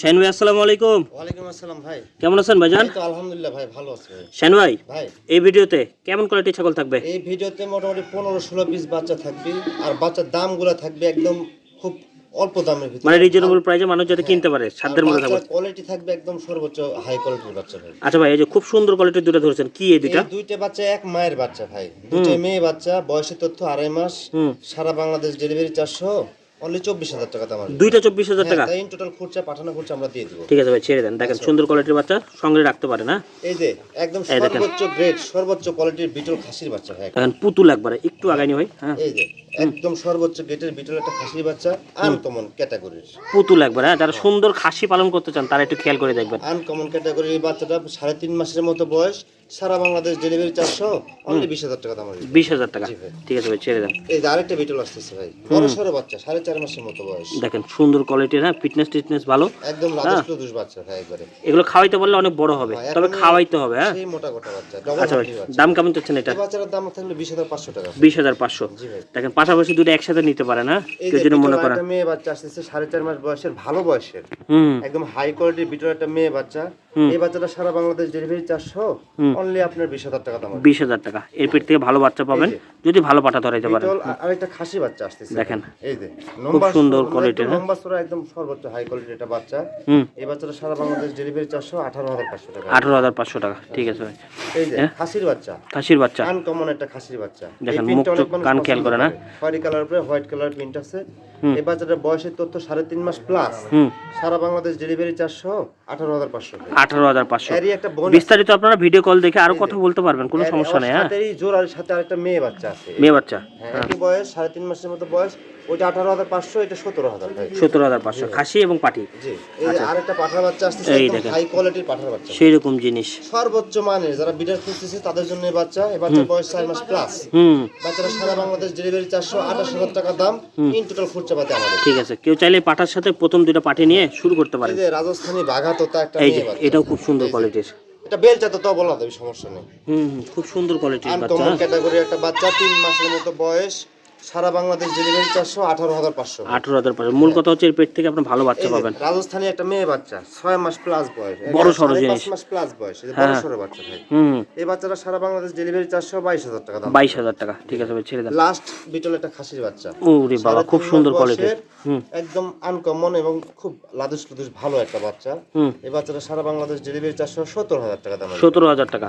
Shine ভাই আসসালামু আলাইকুম। ওয়ালাইকুম আসসালাম ভাই। কেমন আছেন ভাইজান? তো আলহামদুলিল্লাহ ভাই ভালো আছে শাইন ভাই ভাই। এই ভিডিওতে কেমন কোয়ালিটির ছাগল থাকবে? এই ভিডিওতে মোটামুটি পনেরো ষোলো পিস বাচ্চা থাকবে আর বাচ্চার দামগুলো থাকবে একদম খুব অল্প দামের ভিতরে। মানে রিজনেবল প্রাইসে মানুষ যাতে কিনতে পারে সাধ্যের মধ্যে থাকবে কোয়ালিটি থাকবে একদম সর্বোচ্চ হাই কোয়ালিটির বাচ্চা ভাই। আচ্ছা ভাই এই যে খুব সুন্দর কোয়ালিটির দুটো ধরেছেন কি এই দুটা এই দুইটা বাচ্চা এক মায়ের বাচ্চা ভাই। দুইটা মেয়ে বাচ্চা বয়সের তথ্য আড়াই মাস সারা বাংলাদেশ ডেলিভারি চারশো। অনলি চব্বিশ হাজার টাকা দাম দুইটা চব্বিশ হাজার টাকা? তাই টোটাল খরচা পাঠানো খরচা আমরা দিয়ে দিব। ঠিক আছে ভাই ছেড়ে দেন। দেখেন সুন্দর কোয়ালিটির বাচ্চা সঙ্গে রাখতে পারে না? এই যে একদম এই দেখেন। সর্বোচ্চ গ্রেড সর্বোচ্চ কোয়ালিটির বিটল খাসির বাচ্চা ভাই। দেখেন পুতুল একবারে একটু আগাইনি ভাই হ্যাঁ। এই যে একদম সর্বোচ্চ গেটের বিটল একটা খাসির বাচ্চা আনকমন ক্যাটাগরির পুতুল একবারে হ্যাঁ যারা সুন্দর খাসি পালন করতে চান তারা একটু খেয়াল করে দেখবেন। আনকমন ক্যাটাগরির বাচ্চাটা সাড়ে তিন মাসের মতো বয়স সারা বাংলাদেশ ডেলিভারি চারশো অনলি বিশ হাজার টাকা দাম। বিশ হাজার টাকা। ঠিক আছে ভাই ছেড়ে দেন। এই যে আরেকটা বিটল আসতেছে ভাই। বড় সড়ো বাচ্চা সাড়ে চার মাসের মতো বয়স। দেখেন সুন্দর কোয়ালিটির হ্যাঁ ফিটনেস টিটনেস ভালো। একদম লাদুস লুদুস বাচ্চা ভাই একবারে। এগুলো খাওয়াইতে পারলে অনেক বড় হবে হ্যাঁ, তবে খাওয়াইতে হবে হ্যাঁ। সেই মোটা গোটা বাচ্চা আচ্ছা ভাই দাম কেমন চাচ্ছেন এটা? এই বাচ্চাটার দাম থাকলে বিশ হাজার পাঁচশো টাকা। বিশ হাজার পাঁচশো। দেখেন পাশাপাশি দুটো একসাথে নিতে পারে না? কেউ যে যদি মনে করেন। মেয়ে বাচ্চা আসতেছে সাড়ে চার মাস বয়সের ভালো বয়সের। হুম। একদম হাই কোয়ালিটির বিটল একটা মেয়ে বাচ্চা। এই বাচ্চাটা সারা বাংলাদেশ ডেলিভারি চারশো অনলি আপনার বিশ হাজার টাকা দাম আসবে। বিশ হাজার টাকা। এর পেট থেকে ভালো বাচ্চা পাবেন যদি ভালো পাঠা ধরাইতে পারেন। আর একটা খাসি বাচ্চা আসতেছে। দেখেন। এই যে নম্বর সুন্দর একদম quality, হ্যাঁ? একদম সর্বোচ্চ হাই কোয়ালিটির একটা বাচ্চা। এই বাচ্চাটা সারা বাংলাদেশ ডেলিভারি চারশো আঠারো হাজার পাঁচশো টাকা। আঠারো হাজার পাঁচশো টাকা ঠিক আছে ভাই। এই যে হ্যাঁ? খাসির বাচ্চা। খাসির বাচ্চা। আনকমন একটা খাসির বাচ্চা। দেখেন, মুখ কান খেয়াল করে না? হোয়াইট কালার উপরে হোয়াইট কালার প্রিন্ট আছে। এই বাচ্চাটার বয়সের তথ্য সাড়ে তিন মাস প্লাস সারা বাংলাদেশ ডেলিভারি চারশো আঠারো হাজার পাঁচশো বিস্তারিত আপনারা ভিডিও কল দেখে আরও কথা বলতে পারবেন কোনো সমস্যা নেই হ্যাঁ? সাথে আরেকটা মেয়ে বাচ্চা আছে। মেয়ে বাচ্চা হ্যাঁ বয়স সাড়ে তিন মাসের মতো বয়স ওইটা আঠারো হাজার পাঁচশো এটা সতেরো হাজার সতেরো হাজার পাঁচশো খাসি এবং পাটি। আরেকটা পাঠার বাচ্চা আচ্ছা। এই দেখেন। হাই কোয়ালিটির পাঠার বাচ্চা। সেই রকম জিনিস। সর্বোচ্চ মানের যারা বিডার খুঁজতেছে তাদের জন্য এই বাচ্চা এই বাচ্চার বয়স চার মাস প্লাস হুম। বাচ্চারা সারা বাংলাদেশ ডেলিভারি চারশো আঠাশ হাজার টাকা দাম ইন টোটাল পাতে আমাদের। ঠিক আছে কেউ চাইলে পাঠার সাথে প্রথম দুটো পাটি নিয়ে শুরু করতে পারে যে রাজস্থানী বাঘা তোতা একটা এই যে এটাও খুব সুন্দর কোয়ালিটির এটা বেলচা তো তাও বলা দেবে সমস্যা নেই। হুম হুম, খুব সুন্দর কোয়ালিটির বাচ্চা। আনকমন ক্যাটাগরি একটা বাচ্চা তিন মাসের মতো বয়স। সারা বাংলাদেশ ডেলিভারি চারশো আঠারো হাজার পাঁচশো। আঠারো হাজার পাঁচশো। মূল কথা হচ্ছে এর পেট থেকে আপনি ভালো বাচ্চা পাবেন। রাজস্থানী একটা মেয়ে বাচ্চা ছয় মাস প্লাস বয়স। বড় সড়ো জিনিস। মাস প্লাস বয়স। হ্যাঁ। বড় সড়ো বাচ্চা ভাই। হুম। এই বাচ্চাটা সারা বাংলাদেশ ডেলিভারি চারশো বাইশ হাজার টাকা দাম। বাইশ হাজার টাকা। ঠিক আছে ভাই ছেড়ে দেন। লাস্ট বিটল একটা খাসির বাচ্চা। ওরে বাবা খুব সুন্দর হুম। একদম আনকমন এবং খুব লাদুস লুদুস ভালো একটা বাচ্চা। হুম। এই বাচ্চাটা সারা বাংলাদেশ ডেলিভারি চারশো সত্তর হাজার টাকা দাম আসবে। সতেরো হাজার টাকা।